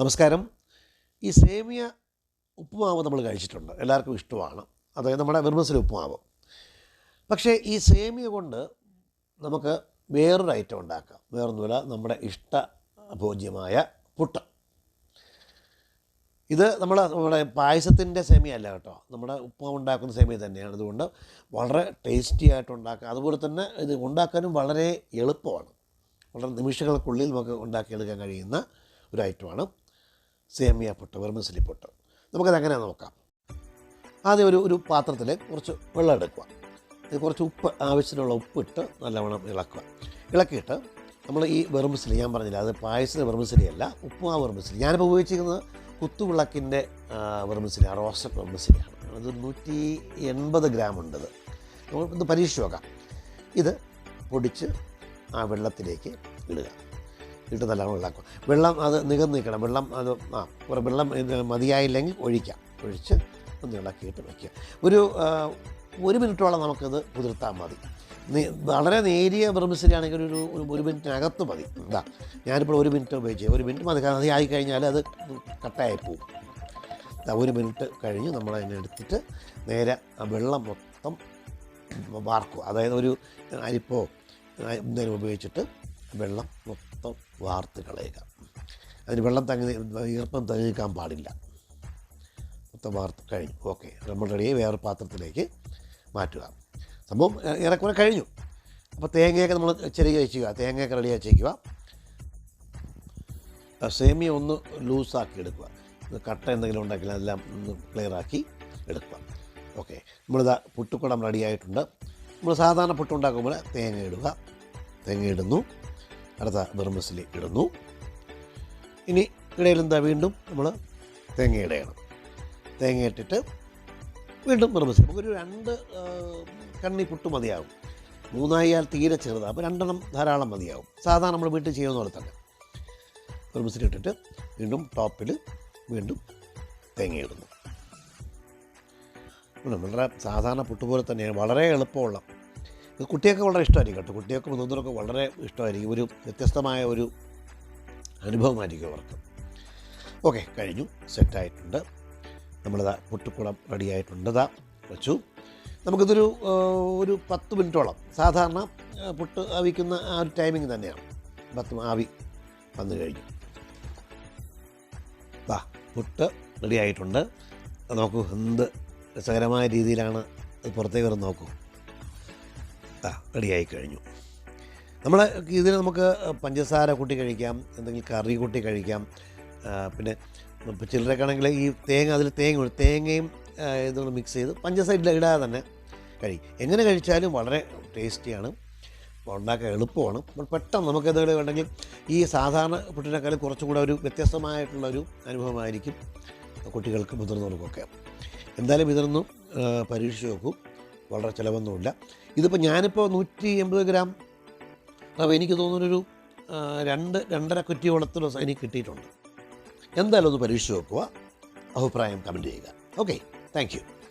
നമസ്കാരം. ഈ സേമിയ ഉപ്പുമാവ് നമ്മൾ കഴിച്ചിട്ടുണ്ട്. എല്ലാവർക്കും ഇഷ്ടമാണ്. അതായത് നമ്മുടെ വെർമസിലെ ഉപ്പുമാവ്. പക്ഷേ ഈ സേമിയ കൊണ്ട് നമുക്ക് വേറൊരു ഐറ്റം ഉണ്ടാക്കാം. വേറൊന്നുമില്ല നമ്മുടെ ഇഷ്ട ഭോജ്യമായ പുട്ട്. ഇത് നമ്മൾ നമ്മുടെ പായസത്തിന്റെ സേമിയല്ല കേട്ടോ. നമ്മുടെ ഉപ്പുമാവ് ഉണ്ടാക്കുന്ന സേമിയ തന്നെയാണ്. അതുകൊണ്ട് വളരെ ടേസ്റ്റി ആയിട്ട് ഉണ്ടാക്കാം. അതുപോലെ തന്നെ ഇത് ഉണ്ടാക്കാനും വളരെ എളുപ്പമാണ്. വളരെ നിമിഷങ്ങൾക്കുള്ളിൽ നമുക്ക് ഉണ്ടാക്കിയെടുക്കാൻ കഴിയുന്ന ഒരു ഐറ്റമാണ് സേമിയ പൊട്ട് വെർമിസിലി പൊട്ട്. നമുക്കത് എങ്ങനെ നോക്കാം? ആദ്യം ഒരു ഒരു പാത്രത്തിൽ കുറച്ച് വെള്ളം എടുക്കുക. ഇത് കുറച്ച് ഉപ്പ് ആവശ്യത്തിനുള്ള ഉപ്പിട്ട് നല്ലവണ്ണം ഇളക്കുക. ഇളക്കിയിട്ട് നമ്മൾ ഈ വെർമിസിലി ഞാൻ പറഞ്ഞില്ല അത് പായസത്തിന്റെ വെർമിസിലി അല്ല ഉപ്പുമാവ് വെർമിസിലി. ഞാനിപ്പോൾ ഉപയോഗിച്ചിരിക്കുന്നത് കുത്തുവിളക്കിന്റെ വെർമിസിലി റോസ്റ്റഡ് വെർമിസിലിയാണ്. അത് നൂറ്റി എൺപത് ഗ്രാം ഉണ്ടത് നമ്മൾ ഒന്ന് പരീക്ഷിച്ച് നോക്കാം. ഇത് പൊടിച്ച് ആ വെള്ളത്തിലേക്ക് ഇടുക. ഇട്ട് നല്ലോണം ഇളക്കുക വെള്ളം അത് നികന്ന് നിൽക്കണം. വെള്ളം അത് ആ വെള്ളം മതിയായില്ലെങ്കിൽ ഒഴിക്കാം. ഒഴിച്ച് ഒന്ന് ഇളക്കിയിട്ട് വയ്ക്കുക. ഒരു ഒരു മിനിറ്റോളം നമുക്കത് കുതിർത്താൽ മതി. വളരെ നേരിയ ബ്രഹ്മശരിയാണെങ്കിൽ ഒരു ഒരു മിനിറ്റിനകത്ത് മതി. എന്താ ഞാനിപ്പോൾ ഒരു മിനിറ്റ് ഉപയോഗിച്ച് ഒരു മിനിറ്റ് മതി. കാരണം ആയി കഴിഞ്ഞാൽ അത് കട്ടായി പോവും. ഒരു മിനിറ്റ് കഴിഞ്ഞ് നമ്മൾ അതിനെ എടുത്തിട്ട് നേരെ ആ വെള്ളം മൊത്തം വാർക്കുക. അതായത് ഒരു അരിപ്പോ എന്തെങ്കിലും ഉപയോഗിച്ചിട്ട് വെള്ളം മൊത്തം വാർത്ത് കളയുക അതിന് വെള്ളം തങ്ങി ഈർപ്പം തങ്ങി നിൽക്കാൻ പാടില്ല. മൊത്തം വാർത്ത് കഴിഞ്ഞു. ഓക്കെ. നമ്മൾ റെഡിയായി വേറെ പാത്രത്തിലേക്ക് മാറ്റുക. സംഭവം ഏറെക്കുറെ കഴിഞ്ഞു. അപ്പോൾ തേങ്ങയൊക്കെ നമ്മൾ ചെറിയ വെച്ചുക. തേങ്ങയൊക്കെ റെഡി വെച്ചേക്കുക. സേമിയ ഒന്ന് ലൂസാക്കി എടുക്കുക. കട്ട എന്തെങ്കിലും ഉണ്ടെങ്കിൽ അതെല്ലാം ഒന്ന് ക്ലിയർ ആക്കി എടുക്കുക. ഓക്കെ. നമ്മളിതാ പുട്ടുക്കുടം റെഡി ആയിട്ടുണ്ട്. നമ്മൾ സാധാരണ പുട്ടുണ്ടാക്കുമ്പോൾ തേങ്ങ ഇടുക. തേങ്ങ ഇടുന്നു. അടുത്ത നിർമ്മിസിൽ ഇടുന്നു. ഇനി ഇടയിലെന്താ വീണ്ടും നമ്മൾ തേങ്ങ ഇടയണം. തേങ്ങ ഇട്ടിട്ട് വീണ്ടും ബെർമസിലി നമുക്കൊരു രണ്ട് കണ്ണി പുട്ട് മതിയാകും മൂന്നായാൽ തീരെ ചെറുതാണ് അപ്പോൾ രണ്ടെണ്ണം ധാരാളം മതിയാകും സാധാരണ നമ്മൾ വീട്ടിൽ ചെയ്യുന്ന പോലെ തന്നെ. ഇട്ടിട്ട് വീണ്ടും ടോപ്പിൽ വീണ്ടും തേങ്ങ ഇടുന്നു. വളരെ സാധാരണ പുട്ട് പോലെ തന്നെയാണ്. വളരെ എളുപ്പമുള്ള കുട്ടികൾക്ക് വളരെ ഇഷ്ടമായിരിക്കും കേട്ടോ. കുട്ടികൾക്ക് മുതിർന്നവർക്ക് വളരെ ഇഷ്ടമായിരിക്കും. ഒരു വ്യത്യസ്തമായ ഒരു അനുഭവമായിരിക്കും അവർക്ക്. ഓക്കെ കഴിഞ്ഞു. സെറ്റായിട്ടുണ്ട്. നമ്മളിതാ മുട്ടുക്കുളം റെഡി ആയിട്ടുണ്ട് ഇതാ വെച്ചു. നമുക്കിതൊരു ഒരു പത്ത് മിനിറ്റോളം സാധാരണ പുട്ട് ആവിക്കുന്ന ആ ഒരു ടൈമിംഗ് തന്നെയാണ്. പത്ത് ആവി വന്നു കഴിഞ്ഞു. വാ പുട്ട് റെഡിയായിട്ടുണ്ട്. നോക്കൂ എന്ത് രസകരമായ രീതിയിലാണ് പുറത്തേക്ക് വരും നോക്കൂ. റെഡിയായി കഴിഞ്ഞു നമ്മൾ ഇതിൽ നമുക്ക് പഞ്ചസാര കൂട്ടി കഴിക്കാം എന്തെങ്കിലും കറി കൂട്ടി കഴിക്കാം പിന്നെ ഇപ്പോൾ ചിലരൊക്കെയാണെങ്കിൽ ഈ തേങ്ങ അതിൽ തേങ്ങ. തേങ്ങയും ഇതുകൊണ്ട് മിക്സ് ചെയ്ത് പഞ്ചസാര ഇടാതെ തന്നെ കഴിക്കും എങ്ങനെ കഴിച്ചാലും വളരെ ടേസ്റ്റിയാണ്. ഉണ്ടാക്കാൻ എളുപ്പമാണ്. അപ്പോൾ പെട്ടെന്ന് നമുക്ക് എന്തെങ്കിലും ഉണ്ടെങ്കിൽ ഈ സാധാരണ പുട്ടിനേക്കാളും കുറച്ചും കൂടെ ഒരു വ്യത്യസ്തമായിട്ടുള്ളൊരു അനുഭവമായിരിക്കും കുട്ടികൾക്ക് മുതിർന്നവർക്കൊക്കെ. എന്തായാലും ഇതൊന്നും പരീക്ഷിച്ച് നോക്കൂ. വളരെ ചിലവൊന്നുമില്ല. ഇതിപ്പോൾ ഞാനിപ്പോൾ നൂറ്റി എൺപത് ഗ്രാം. അപ്പോൾ എനിക്ക് തോന്നുന്നൊരു രണ്ട് രണ്ടര കുറ്റിയോളത്തിൽ എനിക്ക് കിട്ടിയിട്ടുണ്ട്. എന്തായാലും ഒന്ന് പരീക്ഷിച്ച് നോക്കുക. അഭിപ്രായം കമന്റ് ചെയ്യുക. Okay thank